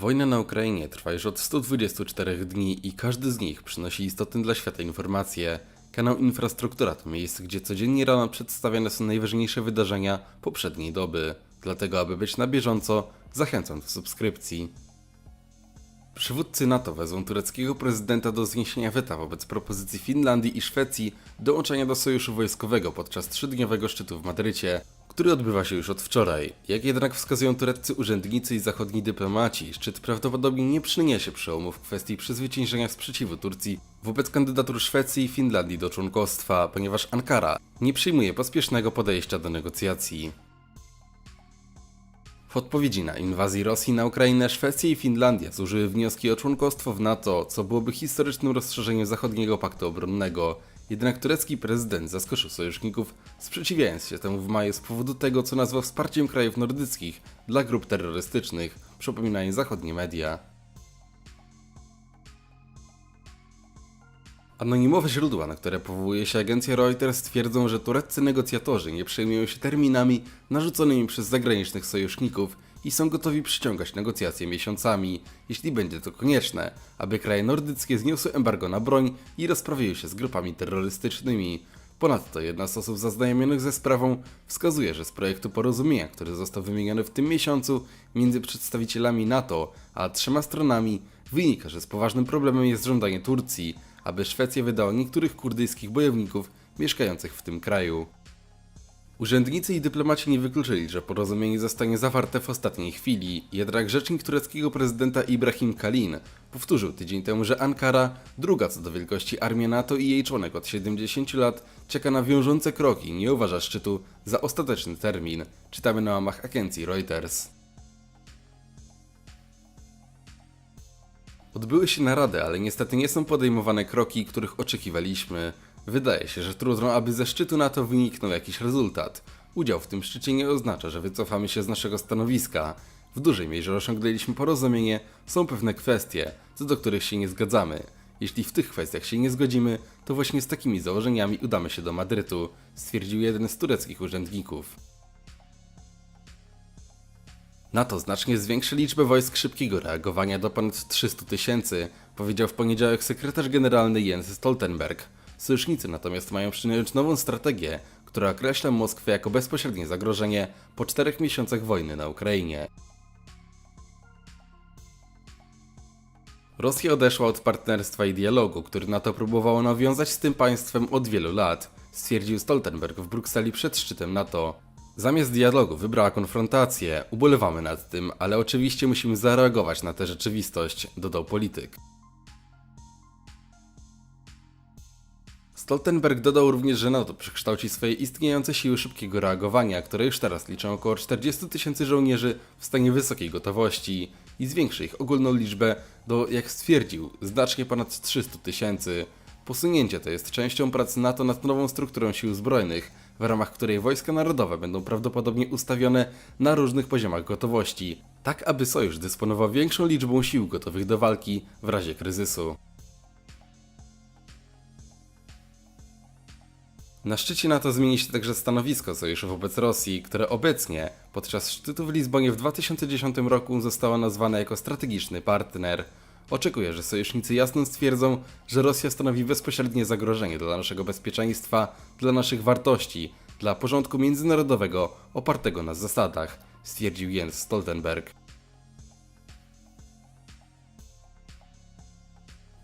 Wojna na Ukrainie trwa już od 124 dni i każdy z nich przynosi istotne dla świata informacje. Kanał Infrastruktura to miejsce, gdzie codziennie rano przedstawiane są najważniejsze wydarzenia poprzedniej doby. Dlatego, aby być na bieżąco, zachęcam do subskrypcji. Przywódcy NATO wezwą tureckiego prezydenta do zniesienia weta wobec propozycji Finlandii i Szwecji dołączenia do sojuszu wojskowego podczas trzydniowego szczytu w Madrycie, który odbywa się już od wczoraj. Jak jednak wskazują tureccy urzędnicy i zachodni dyplomaci, szczyt prawdopodobnie nie przyniesie przełomu w kwestii przezwyciężenia sprzeciwu Turcji wobec kandydatur Szwecji i Finlandii do członkostwa, ponieważ Ankara nie przyjmuje pospiesznego podejścia do negocjacji. W odpowiedzi na inwazję Rosji na Ukrainę, Szwecja i Finlandia złożyły wnioski o członkostwo w NATO, co byłoby historycznym rozszerzeniem zachodniego paktu obronnego. Jednak turecki prezydent zaskoczył sojuszników, sprzeciwiając się temu w maju z powodu tego, co nazwał wsparciem krajów nordyckich dla grup terrorystycznych, przypominają zachodnie media. Anonimowe źródła, na które powołuje się agencja Reuters, twierdzą, że tureccy negocjatorzy nie przejmują się terminami narzuconymi przez zagranicznych sojuszników i są gotowi przyciągać negocjacje miesiącami, jeśli będzie to konieczne, aby kraje nordyckie zniosły embargo na broń i rozprawiły się z grupami terrorystycznymi. Ponadto jedna z osób zaznajomionych ze sprawą wskazuje, że z projektu porozumienia, który został wymieniony w tym miesiącu między przedstawicielami NATO a trzema stronami, wynika, że z poważnym problemem jest żądanie Turcji, aby Szwecja wydała niektórych kurdyjskich bojowników mieszkających w tym kraju. Urzędnicy i dyplomaci nie wykluczyli, że porozumienie zostanie zawarte w ostatniej chwili, jednak rzecznik tureckiego prezydenta Ibrahim Kalin powtórzył tydzień temu, że Ankara, druga co do wielkości armia NATO i jej członek od 70 lat, czeka na wiążące kroki i nie uważa szczytu za ostateczny termin. Czytamy na łamach agencji Reuters. Odbyły się narady, ale niestety nie są podejmowane kroki, których oczekiwaliśmy. Wydaje się, że trudno, aby ze szczytu NATO wyniknął jakiś rezultat. Udział w tym szczycie nie oznacza, że wycofamy się z naszego stanowiska. W dużej mierze osiągnęliśmy porozumienie, są pewne kwestie, co do których się nie zgadzamy. Jeśli w tych kwestiach się nie zgodzimy, to właśnie z takimi założeniami udamy się do Madrytu, stwierdził jeden z tureckich urzędników. NATO znacznie zwiększy liczbę wojsk szybkiego reagowania do ponad 300 tysięcy, powiedział w poniedziałek sekretarz generalny Jens Stoltenberg. Sojusznicy natomiast mają przyjąć nową strategię, która określa Moskwę jako bezpośrednie zagrożenie po czterech miesiącach wojny na Ukrainie. Rosja odeszła od partnerstwa i dialogu, który NATO próbowało nawiązać z tym państwem od wielu lat, stwierdził Stoltenberg w Brukseli przed szczytem NATO. Zamiast dialogu wybrała konfrontację, ubolewamy nad tym, ale oczywiście musimy zareagować na tę rzeczywistość, dodał polityk. Stoltenberg dodał również, że NATO przekształci swoje istniejące siły szybkiego reagowania, które już teraz liczą około 40 tysięcy żołnierzy w stanie wysokiej gotowości i zwiększy ich ogólną liczbę do, jak stwierdził, znacznie ponad 300 tysięcy. Posunięcie to jest częścią prac NATO nad nową strukturą sił zbrojnych, w ramach której wojska narodowe będą prawdopodobnie ustawione na różnych poziomach gotowości, tak aby sojusz dysponował większą liczbą sił gotowych do walki w razie kryzysu. Na szczycie NATO zmieni się także stanowisko sojuszu wobec Rosji, które obecnie, podczas szczytu w Lizbonie w 2010 roku zostało nazwane jako strategiczny partner. Oczekuję, że sojusznicy jasno stwierdzą, że Rosja stanowi bezpośrednie zagrożenie dla naszego bezpieczeństwa, dla naszych wartości, dla porządku międzynarodowego opartego na zasadach, stwierdził Jens Stoltenberg.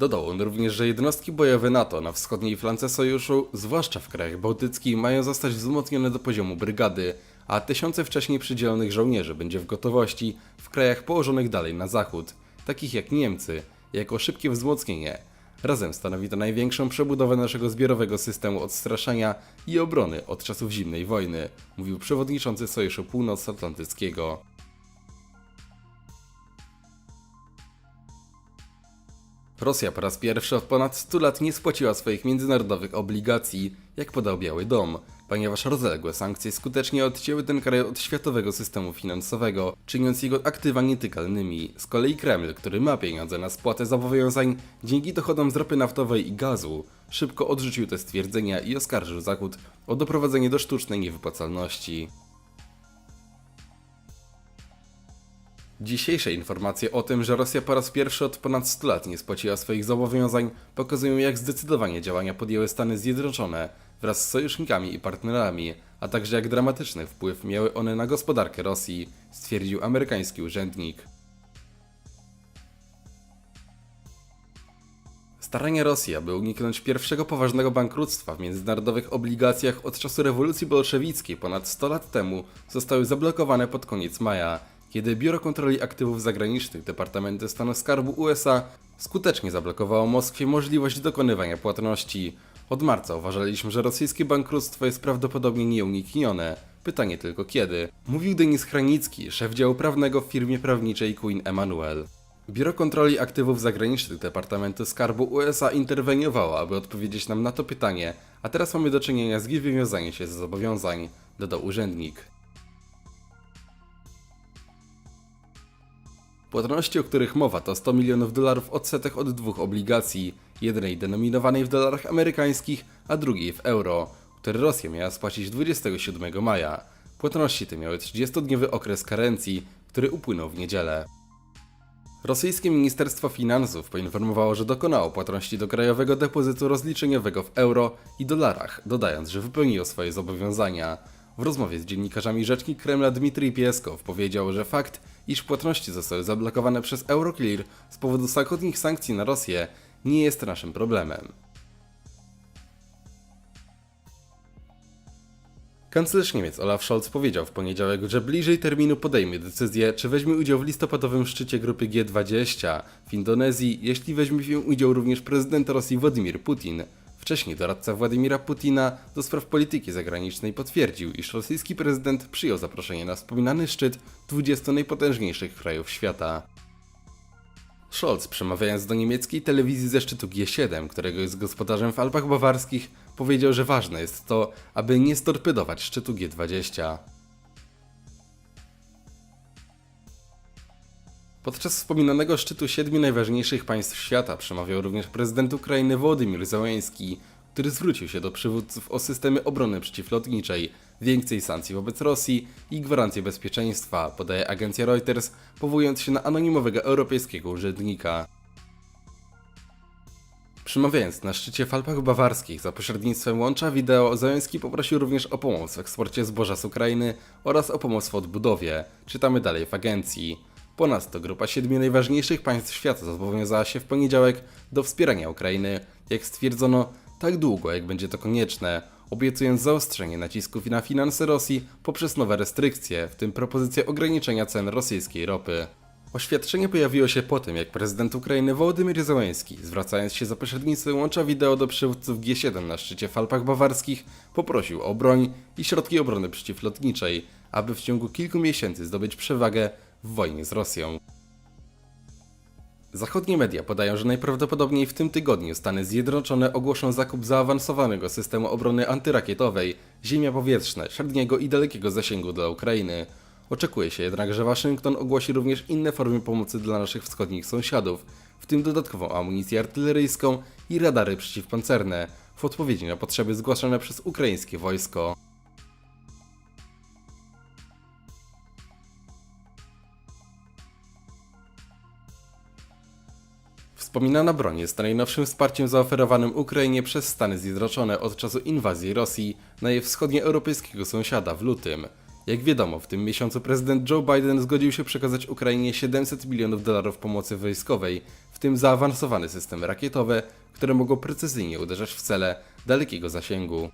Dodał on również, że jednostki bojowe NATO na wschodniej flance sojuszu, zwłaszcza w krajach bałtyckich, mają zostać wzmocnione do poziomu brygady, a tysiące wcześniej przydzielonych żołnierzy będzie w gotowości w krajach położonych dalej na zachód, takich jak Niemcy, jako szybkie wzmocnienie. Razem stanowi to największą przebudowę naszego zbiorowego systemu odstraszania i obrony od czasów zimnej wojny, mówił przewodniczący Sojuszu Północnoatlantyckiego. Rosja po raz pierwszy od ponad 100 lat nie spłaciła swoich międzynarodowych obligacji, jak podał Biały Dom, ponieważ rozległe sankcje skutecznie odcięły ten kraj od światowego systemu finansowego, czyniąc jego aktywa nietykalnymi. Z kolei Kreml, który ma pieniądze na spłatę zobowiązań dzięki dochodom z ropy naftowej i gazu, szybko odrzucił te stwierdzenia i oskarżył Zachód o doprowadzenie do sztucznej niewypłacalności. Dzisiejsze informacje o tym, że Rosja po raz pierwszy od ponad 100 lat nie spłaciła swoich zobowiązań, pokazują jak zdecydowanie działania podjęły Stany Zjednoczone wraz z sojusznikami i partnerami, a także jak dramatyczny wpływ miały one na gospodarkę Rosji, stwierdził amerykański urzędnik. Starania Rosji, aby uniknąć pierwszego poważnego bankructwa w międzynarodowych obligacjach od czasu rewolucji bolszewickiej ponad 100 lat temu zostały zablokowane pod koniec maja, kiedy Biuro Kontroli Aktywów Zagranicznych Departamentu Stanu Skarbu USA skutecznie zablokowało Moskwie możliwość dokonywania płatności. Od marca uważaliśmy, że rosyjskie bankructwo jest prawdopodobnie nieuniknione. Pytanie tylko kiedy. Mówił Denis Hranicki, szef działu prawnego w firmie prawniczej Queen Emanuel. Biuro Kontroli Aktywów Zagranicznych Departamentu Skarbu USA interweniowało, aby odpowiedzieć nam na to pytanie, a teraz mamy do czynienia z wywiązaniem się z zobowiązań, dodał urzędnik. Płatności, o których mowa, to 100 milionów dolarów odsetek od dwóch obligacji, jednej denominowanej w dolarach amerykańskich, a drugiej w euro, które Rosja miała spłacić 27 maja. Płatności te miały 30-dniowy okres karencji, który upłynął w niedzielę. Rosyjskie Ministerstwo Finansów poinformowało, że dokonało płatności do Krajowego Depozytu Rozliczeniowego w euro i dolarach, dodając, że wypełniło swoje zobowiązania. W rozmowie z dziennikarzami rzecznik Kremla Dmitrij Pieskow powiedział, że fakt, iż płatności zostały zablokowane przez Euroclear z powodu zachodnich sankcji na Rosję, nie jest naszym problemem. Kanclerz Niemiec Olaf Scholz powiedział w poniedziałek, że bliżej terminu podejmie decyzję, czy weźmie udział w listopadowym szczycie grupy G20 w Indonezji, jeśli weźmie w udział również prezydent Rosji Władimir Putin. Wcześniej doradca Władimira Putina do spraw polityki zagranicznej potwierdził, iż rosyjski prezydent przyjął zaproszenie na wspominany szczyt 20 najpotężniejszych krajów świata. Scholz, przemawiając do niemieckiej telewizji ze szczytu G7, którego jest gospodarzem w Alpach Bawarskich, powiedział, że ważne jest to, aby nie storpedować szczytu G20. Podczas wspominanego szczytu siedmiu najważniejszych państw świata przemawiał również prezydent Ukrainy Wołodymyr Zełenski, który zwrócił się do przywódców o systemy obrony przeciwlotniczej, więcej sankcji wobec Rosji i gwarancję bezpieczeństwa, podaje agencja Reuters, powołując się na anonimowego europejskiego urzędnika. Przemawiając na szczycie w Alpach Bawarskich za pośrednictwem łącza wideo, Załęski poprosił również o pomoc w eksporcie zboża z Ukrainy oraz o pomoc w odbudowie. Czytamy dalej w agencji. Ponadto grupa siedmiu najważniejszych państw świata zobowiązała się w poniedziałek do wspierania Ukrainy, jak stwierdzono, tak długo jak będzie to konieczne, obiecując zaostrzenie nacisków na finanse Rosji poprzez nowe restrykcje, w tym propozycję ograniczenia cen rosyjskiej ropy. Oświadczenie pojawiło się po tym, jak prezydent Ukrainy Wołodymyr Zełenski, zwracając się za pośrednictwem łącza wideo do przywódców G7 na szczycie w Alpach Bawarskich, poprosił o broń i środki obrony przeciwlotniczej, aby w ciągu kilku miesięcy zdobyć przewagę w wojnie z Rosją. Zachodnie media podają, że najprawdopodobniej w tym tygodniu Stany Zjednoczone ogłoszą zakup zaawansowanego systemu obrony antyrakietowej, ziemia powietrzne, średniego i dalekiego zasięgu dla Ukrainy. Oczekuje się jednak, że Waszyngton ogłosi również inne formy pomocy dla naszych wschodnich sąsiadów, w tym dodatkową amunicję artyleryjską i radary przeciwpancerne, w odpowiedzi na potrzeby zgłaszane przez ukraińskie wojsko. Wspominana broń jest najnowszym wsparciem zaoferowanym Ukrainie przez Stany Zjednoczone od czasu inwazji Rosji na jej wschodnioeuropejskiego sąsiada w lutym. Jak wiadomo, w tym miesiącu prezydent Joe Biden zgodził się przekazać Ukrainie 700 milionów dolarów pomocy wojskowej, w tym zaawansowane systemy rakietowe, które mogą precyzyjnie uderzać w cele dalekiego zasięgu.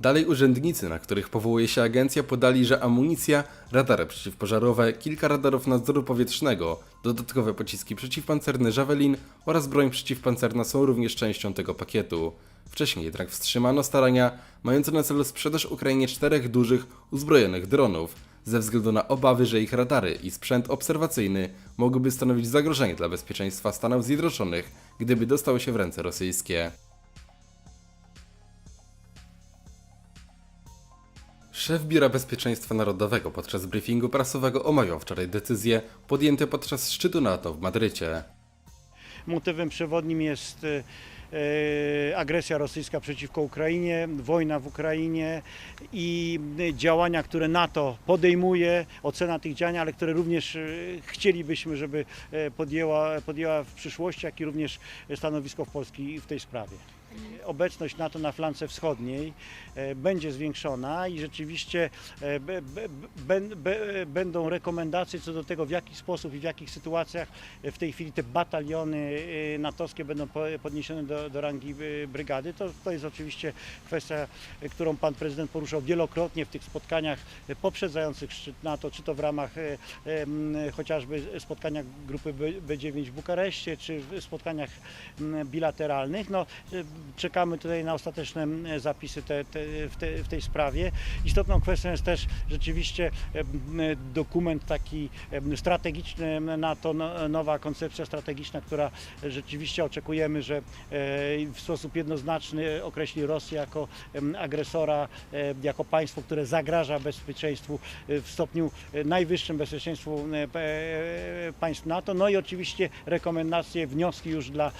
Dalej urzędnicy, na których powołuje się agencja, podali, że amunicja, radary przeciwpożarowe, kilka radarów nadzoru powietrznego, dodatkowe pociski przeciwpancerne Javelin oraz broń przeciwpancerna są również częścią tego pakietu. Wcześniej jednak wstrzymano starania mające na celu sprzedaż Ukrainie czterech dużych, uzbrojonych dronów, ze względu na obawy, że ich radary i sprzęt obserwacyjny mogłyby stanowić zagrożenie dla bezpieczeństwa Stanów Zjednoczonych, gdyby dostały się w ręce rosyjskie. Szef Biura Bezpieczeństwa Narodowego podczas briefingu prasowego omawiał wczoraj decyzje podjęte podczas szczytu NATO w Madrycie. Motywem przewodnim jest e, e, agresja rosyjska przeciwko Ukrainie, wojna w Ukrainie i e, działania, które NATO podejmuje, ocena tych działań, ale które również chcielibyśmy, żeby podjęła, podjęła w przyszłości, jak i również stanowisko w Polski w tej sprawie. Obecność NATO na flance wschodniej e, będzie zwiększona i rzeczywiście e, będą rekomendacje co do tego, w jaki sposób i w jakich sytuacjach w tej chwili te bataliony e, natowskie będą po- podniesione do, do rangi brygady. To, to jest oczywiście kwestia, którą pan prezydent poruszał wielokrotnie w tych spotkaniach poprzedzających szczyt NATO, czy to w ramach chociażby spotkania grupy B- B9 w Bukareszcie, czy w spotkaniach bilateralnych. No, czekamy tutaj na ostateczne m, zapisy te, te, w, te, w tej sprawie. Istotną kwestią jest też rzeczywiście em, dokument taki em, strategiczny NATO, no- nowa koncepcja strategiczna, która rzeczywiście oczekujemy, że e, w sposób jednoznaczny określi Rosję jako agresora, e, jako państwo, które zagraża bezpieczeństwu e, w stopniu najwyższym bezpieczeństwu państw NATO. No i oczywiście rekomendacje, wnioski już dla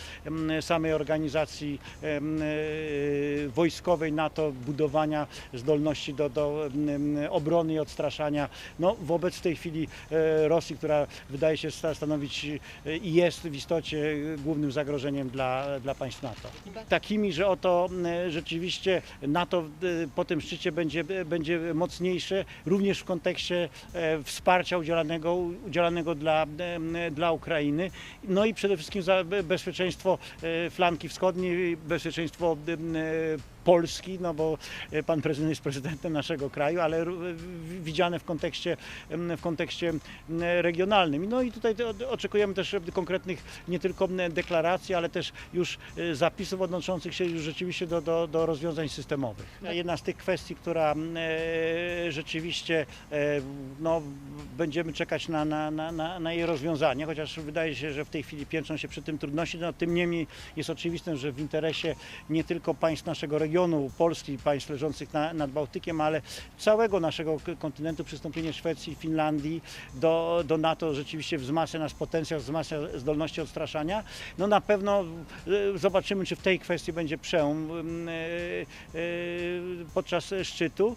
samej organizacji wojskowej NATO, budowania zdolności do, do obrony i odstraszania no, wobec w tej chwili e, Rosji, która wydaje się sta- stanowić e, i jest w istocie głównym zagrożeniem dla, dla państw NATO. Takimi, że oto e, rzeczywiście NATO e, po tym szczycie będzie, będzie mocniejsze, również w kontekście e, wsparcia udzielanego, udzielanego dla, e, dla Ukrainy. No i przede wszystkim za be- bezpieczeństwo e, flanki wschodniej, bezpieczeństwo Polski, no bo e, pan prezydent jest prezydentem naszego kraju, ale widziane w kontekście, w kontekście regionalnym. No i tutaj oczekujemy też konkretnych nie tylko deklaracji, ale też już e, zapisów odnoszących się już rzeczywiście do, do, do rozwiązań systemowych. Jedna z tych kwestii, która e, rzeczywiście no, będziemy czekać na, na, na, na, jej rozwiązanie, chociaż wydaje się, że w tej chwili piętrzą się przy tym trudności, no, tym niemniej jest oczywiste, że w interesie nie tylko państw naszego regionu, Polski, państw leżących na, nad Bałtykiem, ale całego naszego kontynentu przystąpienie Szwecji, Finlandii do, do NATO rzeczywiście wzmacnia nasz potencjał, wzmacnia zdolności odstraszania. No na pewno e, zobaczymy, czy w tej kwestii będzie przełom e, e, podczas szczytu.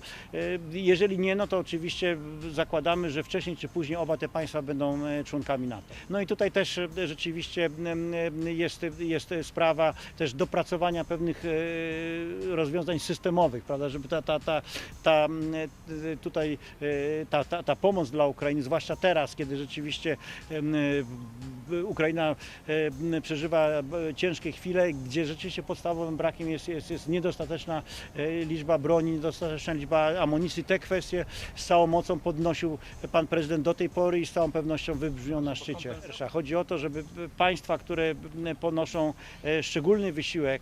Jeżeli nie, no to oczywiście zakładamy, że wcześniej czy później oba te państwa będą członkami NATO. No i tutaj też rzeczywiście jest, jest sprawa też dopracowania pewnych rozwiązań systemowych, prawda, żeby ta, ta, ta, ta e, tutaj e, ta, ta, ta pomoc dla Ukrainy, zwłaszcza teraz, kiedy rzeczywiście e, Ukraina przeżywa ciężkie chwile, gdzie rzeczywiście podstawowym brakiem jest, jest, jest niedostateczna liczba broni, niedostateczna liczba amunicji. Te kwestie z całą mocą podnosił pan prezydent do tej pory i z całą pewnością wybrzmią na szczycie. Chodzi o to, żeby państwa, które ponoszą szczególny wysiłek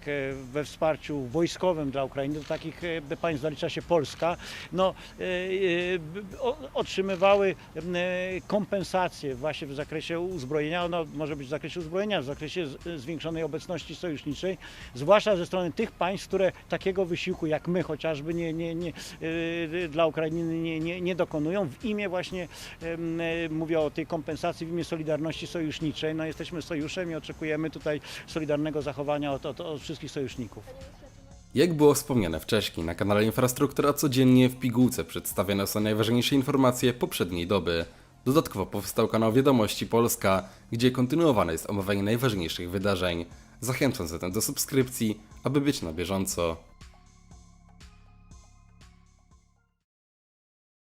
we wsparciu wojskowym dla Ukrainy, do takich e, państw zalicza się Polska, no, e, e, otrzymywały kompensacje właśnie w zakresie uzbrojenia, no, może być w zakresie uzbrojenia, w zakresie zwiększonej obecności sojuszniczej, zwłaszcza ze strony tych państw, które takiego wysiłku jak my chociażby nie, nie, nie, dla Ukrainy nie, nie, nie dokonują w imię właśnie, mówię o tej kompensacji, w imię Solidarności Sojuszniczej. No, jesteśmy sojuszem i oczekujemy tutaj solidarnego zachowania od, od, od wszystkich sojuszników. Jak było wspomniane wcześniej, na kanale Infrastruktura codziennie w pigułce przedstawiane są najważniejsze informacje poprzedniej doby. Dodatkowo powstał kanał Wiadomości Polska, gdzie kontynuowane jest omawianie najważniejszych wydarzeń. Zachęcam zatem do subskrypcji, aby być na bieżąco.